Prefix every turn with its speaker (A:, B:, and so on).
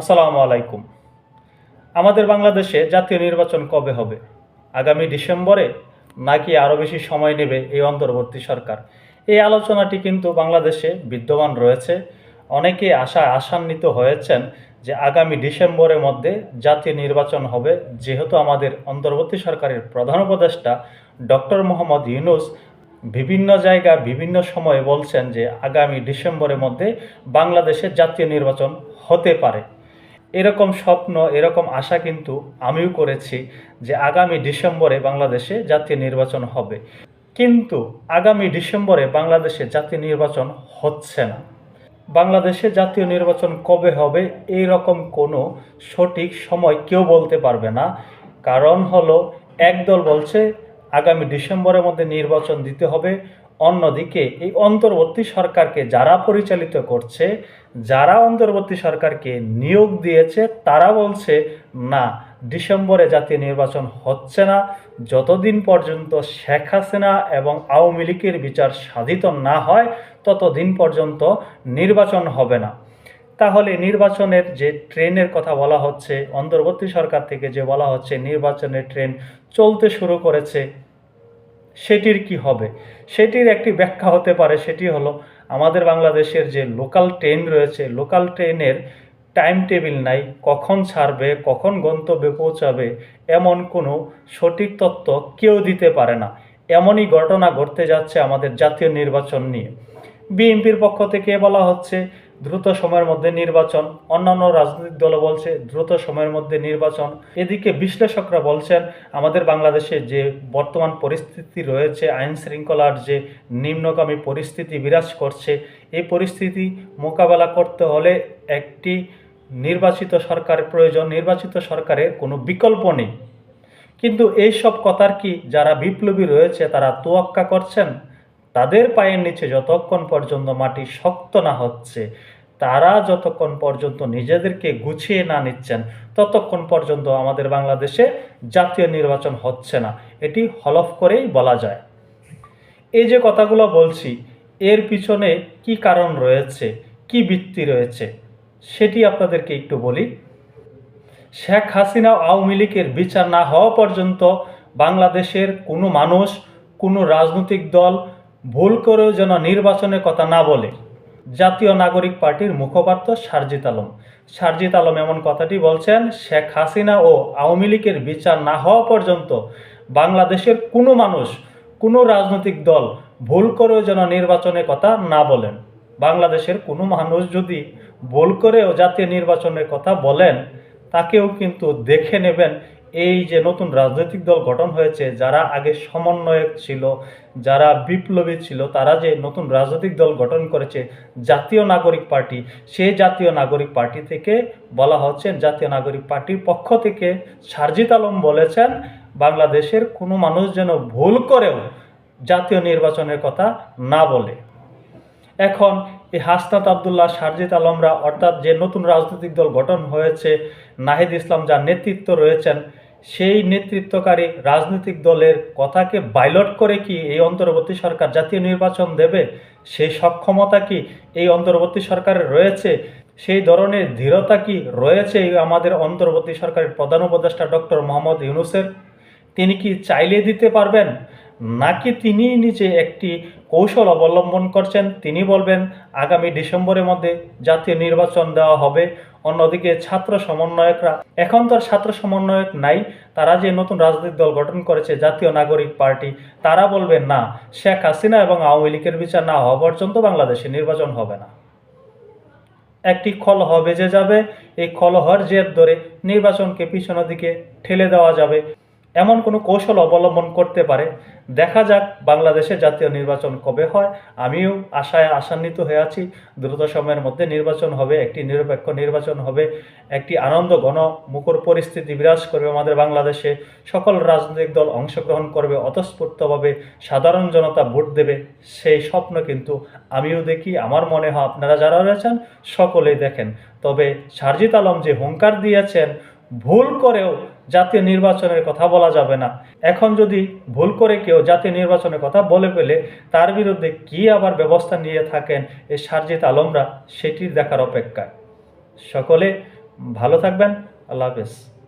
A: আসসালামু আলাইকুম। আমাদের বাংলাদেশে জাতীয় নির্বাচন কবে হবে? আগামী ডিসেম্বরে নাকি আরও বেশি সময় নেবে এই অন্তর্বর্তী সরকার? এই আলোচনাটি কিন্তু বাংলাদেশে বিদ্যমান রয়েছে। অনেকে আশা আশান্বিত হয়েছেন যে আগামী ডিসেম্বরের মধ্যে জাতীয় নির্বাচন হবে। যেহেতু আমাদের অন্তর্বর্তী সরকারের প্রধান উপদেষ্টা ডক্টর মোহাম্মদ ইউনুস বিভিন্ন জায়গা বিভিন্ন সময়ে বলছেন যে আগামী ডিসেম্বরের মধ্যে বাংলাদেশে জাতীয় নির্বাচন হতে পারে। এরকম স্বপ্ন, এরকম আশা কিন্তু আমিও করেছি যে আগামী ডিসেম্বরে বাংলাদেশে জাতীয় নির্বাচন হবে। কিন্তু আগামী ডিসেম্বরে বাংলাদেশে জাতীয় নির্বাচন হচ্ছে না। বাংলাদেশে জাতীয় নির্বাচন কবে হবে এই রকম কোনো সঠিক সময় কেউ বলতে পারবে না। কারণ হলো, একদল বলছে, আগামী ডিসেম্বরের মধ্যে নির্বাচন দিতে হবে। অন্যদিকে এই অন্তর্বর্তী সরকারকে যারা পরিচালিত করছে, যারা অন্তর্বর্তী সরকারকে নিয়োগ দিয়েছে, তারা বলছে, না, ডিসেম্বরে জাতীয় নির্বাচন হচ্ছে না। যতদিন পর্যন্ত শেখ হাসিনা এবং আওয়ামী লীগের বিচার সাধিত না হয়, ততদিন পর্যন্ত নির্বাচন হবে না। তাহলে নির্বাচনের যে ট্রেনের কথা বলা হচ্ছে, অন্তর্বর্তী সরকার থেকে যে বলা হচ্ছে, নির্বাচনের ট্রেন চলতে শুরু করেছে। সেটির কি হবে? সেটির একটি ব্যাখ্যা হতে পারে, সেটি হলো আমাদের বাংলাদেশের যে লোকাল ট্রেন রয়েছে লোকাল ট্রেনের টাইম টেবিল নাই, কখন ছাড়বে, কখন গন্তব্যে পৌঁছাবে, এমন কোনো সঠিক তথ্য কেউ দিতে পারে না। এমনই ঘটনা ঘটতে যাচ্ছে আমাদের জাতীয় নির্বাচন নিয়ে। বিএনপির পক্ষ থেকে বলা হচ্ছে দ্রুত সময়ের মধ্যে নির্বাচন। অন্যান্য রাজনৈতিক দল বলছে, দ্রুত সময়ের মধ্যে নির্বাচন। এদিকে বিশ্লেষকরা বলছেন, আমাদের বাংলাদেশে যে বর্তমান পরিস্থিতি রয়েছে, আইন শৃঙ্খলার যে নিম্নগামী পরিস্থিতি বিরাজ করছে, এই পরিস্থিতি মোকাবেলা করতে হলে একটি নির্বাচিত সরকারের প্রয়োজন। নির্বাচিত সরকারের কোনো বিকল্প নেই। কিন্তু এই সব কথার কি যারা বিপ্লবী রয়েছে, তারা তোয়াক্কা করছেন? তাদের পায়ের নিচে যতক্ষণ পর্যন্ত মাটি শক্ত না হচ্ছে, তারা যতক্ষণ পর্যন্ত নিজেদেরকে গুছিয়ে না নিচ্ছেন, ততক্ষণ পর্যন্ত আমাদের বাংলাদেশে জাতীয় নির্বাচন হচ্ছে না। এটি হলফ করেই বলা যায়। এই যে কথাগুলো বলছি, এর পিছনে কি কারণ রয়েছে, কি ভিত্তি রয়েছে, সেটি আপনাদেরকে একটু বলি। শেখ হাসিনা আওয়ামী লীগের বিচার না হওয়া পর্যন্ত বাংলাদেশের কোনো মানুষ, কোনো রাজনৈতিক দল ভুল করেও যেন নির্বাচনের কথা না বলে। জাতীয় নাগরিক পার্টির মুখপাত্র সারজিত আলম। সারজিত আলম এমন কথাটি বলছেন, শেখ হাসিনা ও আওয়ামী লীগের বিচার না হওয়া পর্যন্ত বাংলাদেশের কোনো মানুষ, কোনো রাজনৈতিক দল ভুল করেও যেন নির্বাচনের কথা না বলেন। বাংলাদেশের কোনো মানুষ যদি ভুল করেও জাতীয় নির্বাচনের কথা বলেন, তাকেও কিন্তু দেখে নেবেন এই যে নতুন রাজনৈতিক দল গঠন হয়েছে, যারা আগে সমন্বয়ক ছিল, যারা বিপ্লবী ছিল, তারা যে নতুন রাজনৈতিক দল গঠন করেছে, জাতীয় নাগরিক পার্টি সেই জাতীয় নাগরিক পার্টি থেকে বলা হচ্ছে, জাতীয় নাগরিক পার্টির পক্ষ থেকে সারজিত আলম বলেছেন, বাংলাদেশের কোনো মানুষ যেন ভুল করেও জাতীয় নির্বাচনের কথা না বলে। এখন এই হাসনাত আবদুল্লাহ, সারজিত আলমরা অর্থাৎ যে নতুন রাজনৈতিক দল গঠন হয়েছে, নাহিদ ইসলাম যার নেতৃত্ব রয়েছেন, সেই নেতৃত্বকারী রাজনৈতিক দলের কথাকে বাইলট করে কি এই অন্তর্বর্তী সরকার জাতীয় নির্বাচন দেবে? সেই সক্ষমতা কি এই অন্তর্বর্তী সরকারের রয়েছে? সেই ধরনের দৃঢ়তা কি রয়েছে আমাদের অন্তর্বর্তী সরকারের প্রধান উপদেষ্টা ডক্টর মোহাম্মদ ইউনুসের? তিনি কি চাইলে দিতে পারবেন? নাকি তিনি নিজে একটি কৌশল অবলম্বন করছেন? তিনি বলবেন, আগামী ডিসেম্বরের মধ্যে জাতীয় নির্বাচন দেওয়া হবে। অন্যদিকে ছাত্র সমন্বয়করা, এখন তো আর ছাত্র সমন্বয়ক নাই, তারা যে নতুন রাজনৈতিক দল গঠন করেছে, জাতীয় নাগরিক পার্টি, তারা বলবেন, না, শেখ হাসিনা এবং আওয়ামী লীগের বিচার না হওয়া পর্যন্ত বাংলাদেশে নির্বাচন হবে না। একটি কলহ বেজে যাবে, এই কলহর জের ধরে নির্বাচনকে পিছনের দিকে ঠেলে দেওয়া যাবে। এমন কোনো কৌশল অবলম্বন করতে পারে? দেখা যাক, বাংলাদেশে জাতীয় নির্বাচন কবে হয়। আমিও আশায় আশান্বিত হয়ে আছি। দ্রুত সময়ের মধ্যে নির্বাচন হবে, একটি নিরপেক্ষ নির্বাচন হবে, একটি আনন্দ ঘন মুখর পরিস্থিতি বিরাজ করবে আমাদের বাংলাদেশে। সকল রাজনৈতিক দল অংশগ্রহণ করবে, অতঃস্ফূর্তভাবে সাধারণ জনতা ভোট দেবে, সেই স্বপ্ন কিন্তু আমিও দেখি, আমার মনে হয় আপনারা যারা রয়েছেন, সকলেই দেখেন। তবে সারজিত আলম যে হুঙ্কার দিয়েছেন ভুল করেও জাতীয় নির্বাচনের কথা বলা যাবে না। এখন যদি ভুল করে কেউ জাতীয় নির্বাচনের কথা বলে ফেলে, তার বিরুদ্ধে কি আবার ব্যবস্থা নিয়ে থাকেন এ সারজিত আলমরা, সেটির দেখার অপেক্ষায়। সকলে ভালো থাকবেন। আল্লাহ হাফেজ।